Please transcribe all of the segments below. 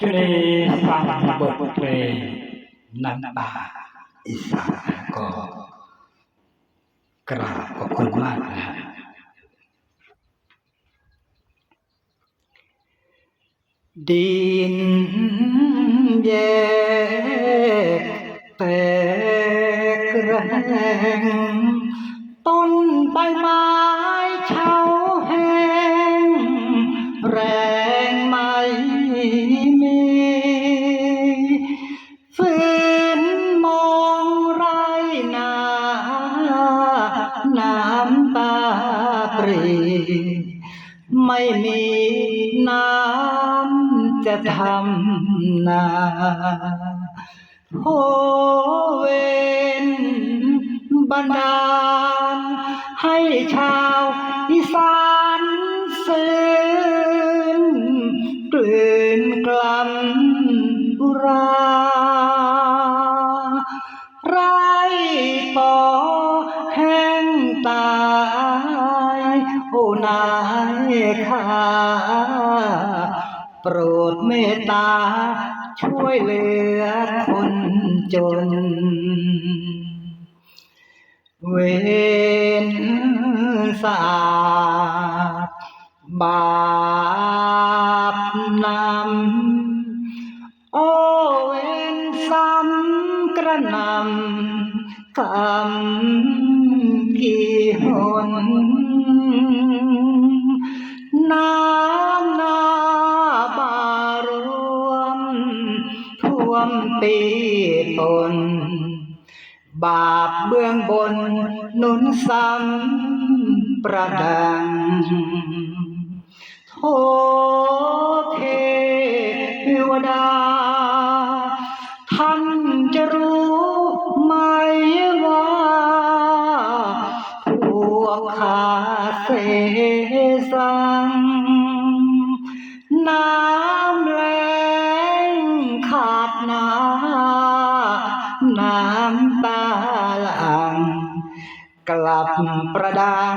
ช่วยได้ฟังบทเพลงน้ำตาอีสานก็กราบขอบคุณมากนะฮะดินแยกแตกแหงต้นใบไม้เฉาแห้งแรง มีฝืนมองไรนาน้ำตาปรี ไม่มีน้ำจะทำนาโอเวนบันดา ไรปอแห้งตายโอ้นายข้าโปรดเมตตา ช่วยเหลือคนจน เวนสาบบาปนำโอเวนซ้ำก ระนำกำกี่หนน้ำนาบารวมท่วมปีตน บาปเบื้องบนหนุนซ้ำประดังโทเทวดาท่า วกข้าเสสัง น้ำแรงขาดนาน้ำตาหลัง กลับประดัง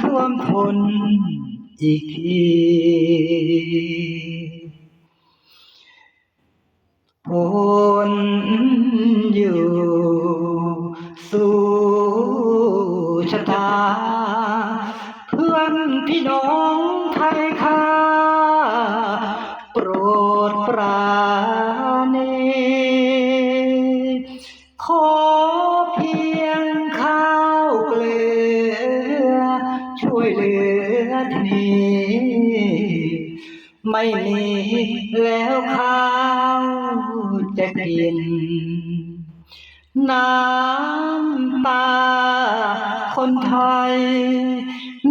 ท่วมทนอีกทีผลอยู่ ชะตา เพื่อนพี่น้องไทยค่าโปรดปราณีขอเพียงข้าวเกลือ ช่วยเหลือทีไม่มีแล้วข้าวจะกิน น้ำตา คนไทย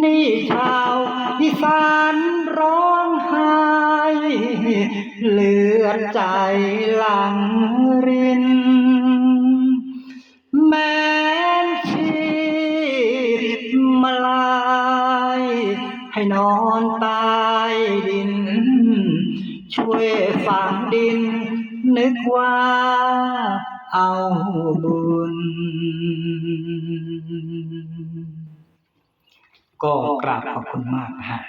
นี่ชาวอีสานร้องไห้เลือดใจหลังริน แม้นชีพมาลายให้นอนตายดิน ช่วยฝังดินนึกว่าเอาบุญ ก็กราบขอบคุณมากนะฮะ